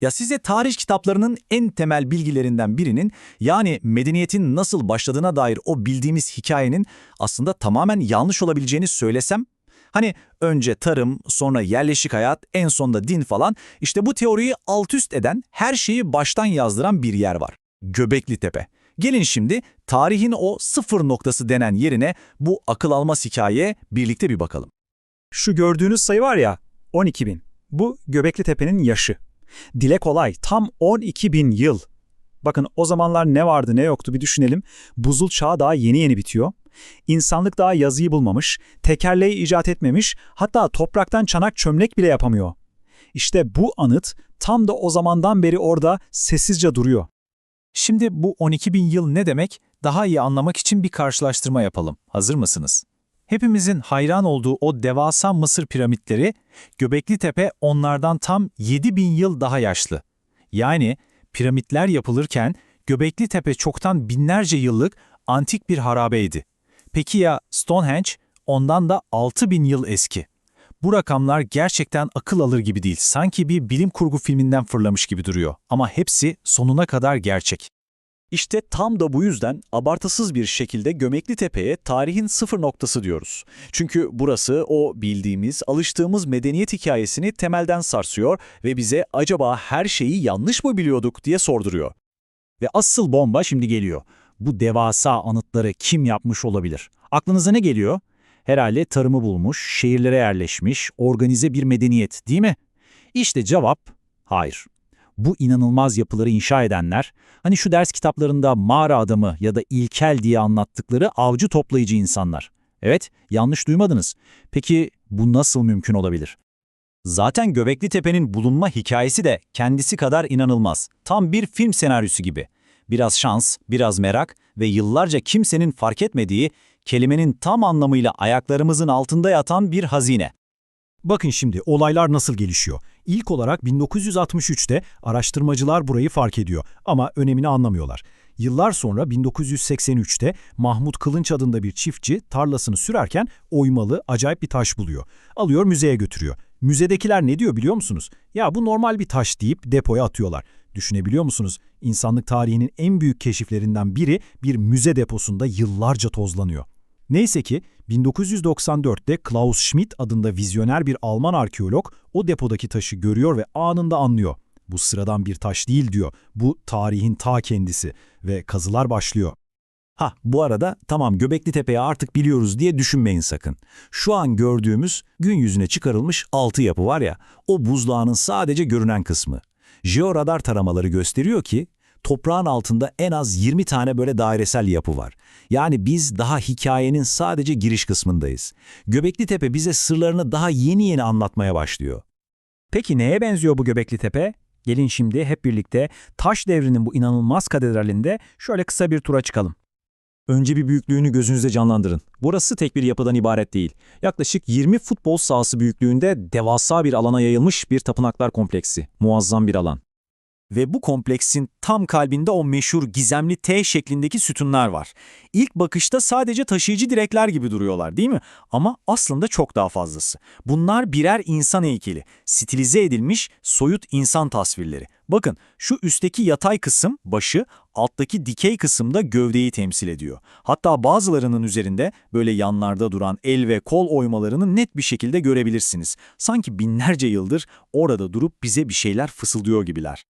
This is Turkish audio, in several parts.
Ya size tarih kitaplarının en temel bilgilerinden birinin yani medeniyetin nasıl başladığına dair o bildiğimiz hikayenin aslında tamamen yanlış olabileceğini söylesem? Hani önce tarım, sonra yerleşik hayat, en sonda din falan işte bu teoriyi alt üst eden, her şeyi baştan yazdıran bir yer var. Göbekli Tepe. Gelin şimdi tarihin o sıfır noktası denen yerine bu akıl almaz hikayeye birlikte bir bakalım. Şu gördüğünüz sayı var ya 12 bin. Bu Göbekli Tepe'nin yaşı. Dile kolay tam 12 bin yıl. Bakın o zamanlar ne vardı ne yoktu bir düşünelim. Buzul çağı daha yeni yeni bitiyor. İnsanlık daha yazıyı bulmamış, tekerleği icat etmemiş, hatta topraktan çanak çömlek bile yapamıyor. İşte bu anıt tam da o zamandan beri orada sessizce duruyor. Şimdi bu 12 bin yıl ne demek? Daha iyi anlamak için bir karşılaştırma yapalım. Hazır mısınız? Hepimizin hayran olduğu o devasa Mısır piramitleri, Göbekli Tepe onlardan tam 7 bin yıl daha yaşlı. Yani piramitler yapılırken Göbekli Tepe çoktan binlerce yıllık antik bir harabeydi. Peki ya Stonehenge? Ondan da 6 bin yıl eski. Bu rakamlar gerçekten akıl alır gibi değil. Sanki bir bilim kurgu filminden fırlamış gibi duruyor. Ama hepsi sonuna kadar gerçek. İşte tam da bu yüzden abartısız bir şekilde Gömekli Tepe'ye tarihin sıfır noktası diyoruz. Çünkü burası o bildiğimiz, alıştığımız medeniyet hikayesini temelden sarsıyor ve bize acaba her şeyi yanlış mı biliyorduk diye sorduruyor. Ve asıl bomba şimdi geliyor. Bu devasa anıtları kim yapmış olabilir? Aklınıza ne geliyor? Herhalde tarımı bulmuş, şehirlere yerleşmiş, organize bir medeniyet değil mi? İşte cevap hayır. Bu inanılmaz yapıları inşa edenler, hani şu ders kitaplarında mağara adamı ya da ilkel diye anlattıkları avcı toplayıcı insanlar. Evet, yanlış duymadınız. Peki bu nasıl mümkün olabilir? Zaten Göbekli Tepe'nin bulunma hikayesi de kendisi kadar inanılmaz. Tam bir film senaryosu gibi. Biraz şans, biraz merak ve yıllarca kimsenin fark etmediği, kelimenin tam anlamıyla ayaklarımızın altında yatan bir hazine. Bakın şimdi olaylar nasıl gelişiyor. İlk olarak 1963'te araştırmacılar burayı fark ediyor ama önemini anlamıyorlar. Yıllar sonra 1983'te Mahmut Kılınç adında bir çiftçi tarlasını sürerken oymalı acayip bir taş buluyor. Alıyor müzeye götürüyor. Müzedekiler ne diyor biliyor musunuz? Ya bu normal bir taş deyip depoya atıyorlar. Düşünebiliyor musunuz? İnsanlık tarihinin en büyük keşiflerinden biri bir müze deposunda yıllarca tozlanıyor. Neyse ki 1994'te Klaus Schmidt adında vizyoner bir Alman arkeolog o depodaki taşı görüyor ve anında anlıyor. Bu sıradan bir taş değil diyor. Bu tarihin ta kendisi ve kazılar başlıyor. Ha bu arada tamam Göbekli Tepe'yi artık biliyoruz diye düşünmeyin sakın. Şu an gördüğümüz gün yüzüne çıkarılmış altı yapı var ya o buzdağının sadece görünen kısmı. Jeoradar taramaları gösteriyor ki toprağın altında en az 20 tane böyle dairesel yapı var. Yani biz daha hikayenin sadece giriş kısmındayız. Göbekli Tepe bize sırlarını daha yeni yeni anlatmaya başlıyor. Peki neye benziyor bu Göbekli Tepe? Gelin şimdi hep birlikte taş devrinin bu inanılmaz katedralinde şöyle kısa bir tura çıkalım. Önce bir büyüklüğünü gözünüzde canlandırın. Burası tek bir yapıdan ibaret değil. Yaklaşık 20 futbol sahası büyüklüğünde devasa bir alana yayılmış bir tapınaklar kompleksi. Muazzam bir alan. Ve bu kompleksin tam kalbinde o meşhur gizemli T şeklindeki sütunlar var. İlk bakışta sadece taşıyıcı direkler gibi duruyorlar değil mi? Ama aslında çok daha fazlası. Bunlar birer insan heykeli, stilize edilmiş soyut insan tasvirleri. Bakın şu üstteki yatay kısım başı, alttaki dikey kısımda gövdeyi temsil ediyor. Hatta bazılarının üzerinde böyle yanlarda duran el ve kol oymalarını net bir şekilde görebilirsiniz. Sanki binlerce yıldır orada durup bize bir şeyler fısıldıyor gibiler.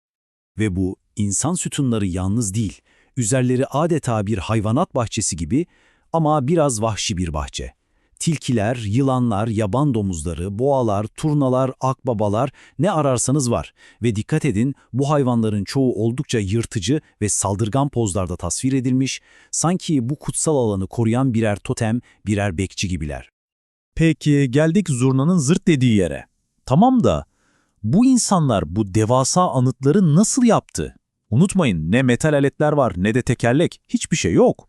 Ve bu insan sütunları yalnız değil, üzerleri adeta bir hayvanat bahçesi gibi ama biraz vahşi bir bahçe. Tilkiler, yılanlar, yaban domuzları, boğalar, turnalar, akbabalar ne ararsanız var. Ve dikkat edin bu hayvanların çoğu oldukça yırtıcı ve saldırgan pozlarda tasvir edilmiş, sanki bu kutsal alanı koruyan birer totem, birer bekçi gibiler. Peki geldik zurnanın zırt dediği yere. Tamam da bu insanlar bu devasa anıtları nasıl yaptı? Unutmayın ne metal aletler var ne de tekerlek, hiçbir şey yok.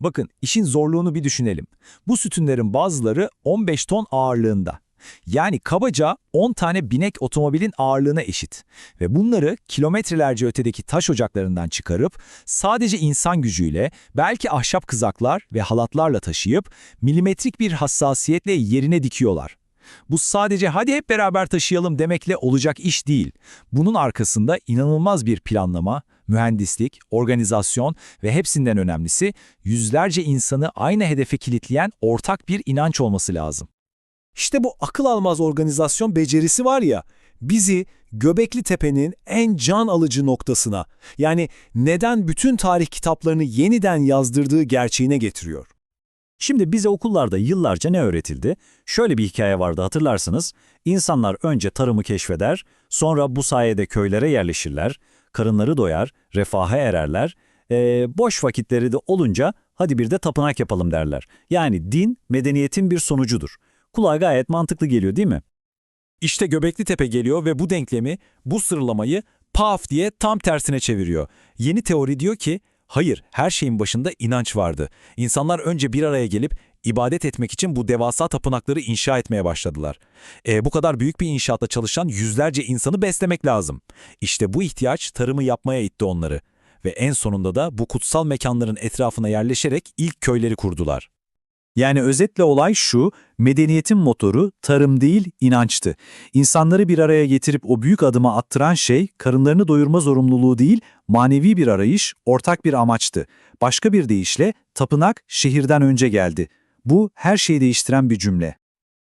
Bakın işin zorluğunu bir düşünelim. Bu sütunların bazıları 15 ton ağırlığında. Yani kabaca 10 tane binek otomobilin ağırlığına eşit. Ve bunları kilometrelerce ötedeki taş ocaklarından çıkarıp sadece insan gücüyle belki ahşap kızaklar ve halatlarla taşıyıp milimetrik bir hassasiyetle yerine dikiyorlar. Bu sadece hadi hep beraber taşıyalım demekle olacak iş değil. Bunun arkasında inanılmaz bir planlama, mühendislik, organizasyon ve hepsinden önemlisi yüzlerce insanı aynı hedefe kilitleyen ortak bir inanç olması lazım. İşte bu akıl almaz organizasyon becerisi var ya, bizi Göbekli Tepe'nin en can alıcı noktasına, yani neden bütün tarih kitaplarını yeniden yazdırdığı gerçeğine getiriyor. Şimdi bize okullarda yıllarca ne öğretildi? Şöyle bir hikaye vardı hatırlarsınız. İnsanlar önce tarımı keşfeder, sonra bu sayede köylere yerleşirler, karınları doyar, refaha ererler, ee, boş vakitleri de olunca hadi bir de tapınak yapalım derler. Yani din medeniyetin bir sonucudur. Kulağa gayet mantıklı geliyor değil mi? İşte Göbekli Tepe geliyor ve bu denklemi, bu sıralamayı paf diye tam tersine çeviriyor. Yeni teori diyor ki, hayır her şeyin başında inanç vardı. İnsanlar önce bir araya gelip ibadet etmek için bu devasa tapınakları inşa etmeye başladılar. E, bu kadar büyük bir inşaatta çalışan yüzlerce insanı beslemek lazım. İşte bu ihtiyaç tarımı yapmaya itti onları. Ve en sonunda da bu kutsal mekanların etrafına yerleşerek ilk köyleri kurdular. Yani özetle olay şu, medeniyetin motoru tarım değil inançtı. İnsanları bir araya getirip o büyük adıma attıran şey karınlarını doyurma zorunluluğu değil, manevi bir arayış, ortak bir amaçtı. Başka bir deyişle tapınak şehirden önce geldi. Bu her şeyi değiştiren bir cümle.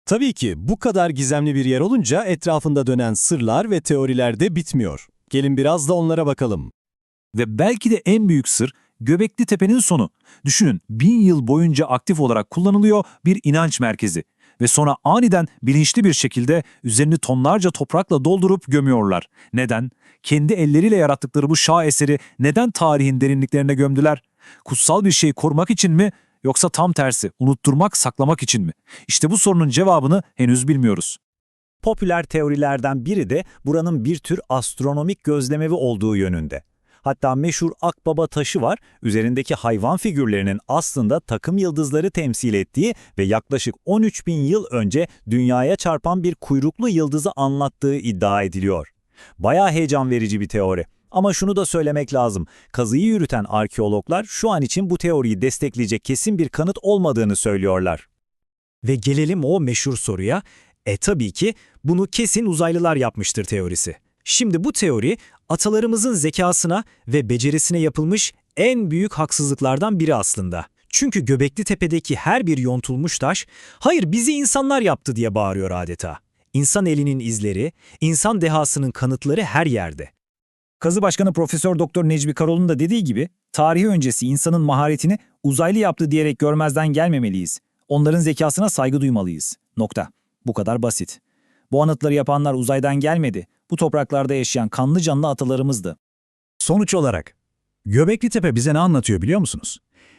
Tabii ki bu kadar gizemli bir yer olunca etrafında dönen sırlar ve teoriler de bitmiyor. Gelin biraz da onlara bakalım. Ve belki de en büyük sır Göbekli Tepe'nin sonu. Düşünün bin yıl boyunca aktif olarak kullanılıyor bir inanç merkezi. Ve sonra aniden bilinçli bir şekilde üzerini tonlarca toprakla doldurup gömüyorlar. Neden? Kendi elleriyle yarattıkları bu şah eseri neden tarihin derinliklerine gömdüler? Kutsal bir şeyi korumak için mi? Yoksa tam tersi, unutturmak, saklamak için mi? İşte bu sorunun cevabını henüz bilmiyoruz. Popüler teorilerden biri de buranın bir tür astronomik gözlemevi olduğu yönünde. Hatta meşhur Akbaba taşı var, üzerindeki hayvan figürlerinin aslında takım yıldızları temsil ettiği ve yaklaşık 13 bin yıl önce dünyaya çarpan bir kuyruklu yıldızı anlattığı iddia ediliyor. Bayağı heyecan verici bir teori. Ama şunu da söylemek lazım. Kazıyı yürüten arkeologlar şu an için bu teoriyi destekleyecek kesin bir kanıt olmadığını söylüyorlar. Ve gelelim o meşhur soruya. E tabii ki bunu kesin uzaylılar yapmıştır teorisi. Şimdi bu teori atalarımızın zekasına ve becerisine yapılmış en büyük haksızlıklardan biri aslında. Çünkü Göbekli Tepe'deki her bir yontulmuş taş, hayır bizi insanlar yaptı diye bağırıyor adeta. İnsan elinin izleri, insan dehasının kanıtları her yerde. Kazı Başkanı Profesör Doktor Necmi Karol'un da dediği gibi, tarihi öncesi insanın maharetini uzaylı yaptı diyerek görmezden gelmemeliyiz. Onların zekasına saygı duymalıyız. Nokta. Bu kadar basit. Bu anıtları yapanlar uzaydan gelmedi. Bu topraklarda yaşayan kanlı canlı atalarımızdı. Sonuç olarak, Göbekli Tepe bize ne anlatıyor biliyor musunuz?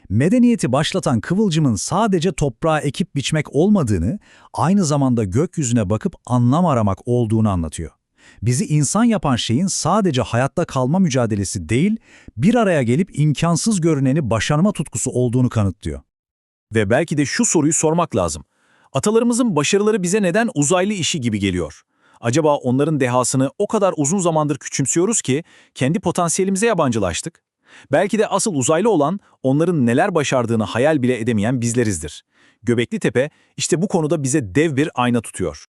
Medeniyeti başlatan kıvılcımın sadece toprağa ekip biçmek olmadığını, aynı zamanda gökyüzüne bakıp anlam aramak olduğunu anlatıyor. Bizi insan yapan şeyin sadece hayatta kalma mücadelesi değil, bir araya gelip imkansız görüneni başarma tutkusu olduğunu kanıtlıyor. Ve belki de şu soruyu sormak lazım. Atalarımızın başarıları bize neden uzaylı işi gibi geliyor? Acaba onların dehasını o kadar uzun zamandır küçümsüyoruz ki kendi potansiyelimize yabancılaştık? Belki de asıl uzaylı olan onların neler başardığını hayal bile edemeyen bizlerizdir. Göbekli Tepe işte bu konuda bize dev bir ayna tutuyor.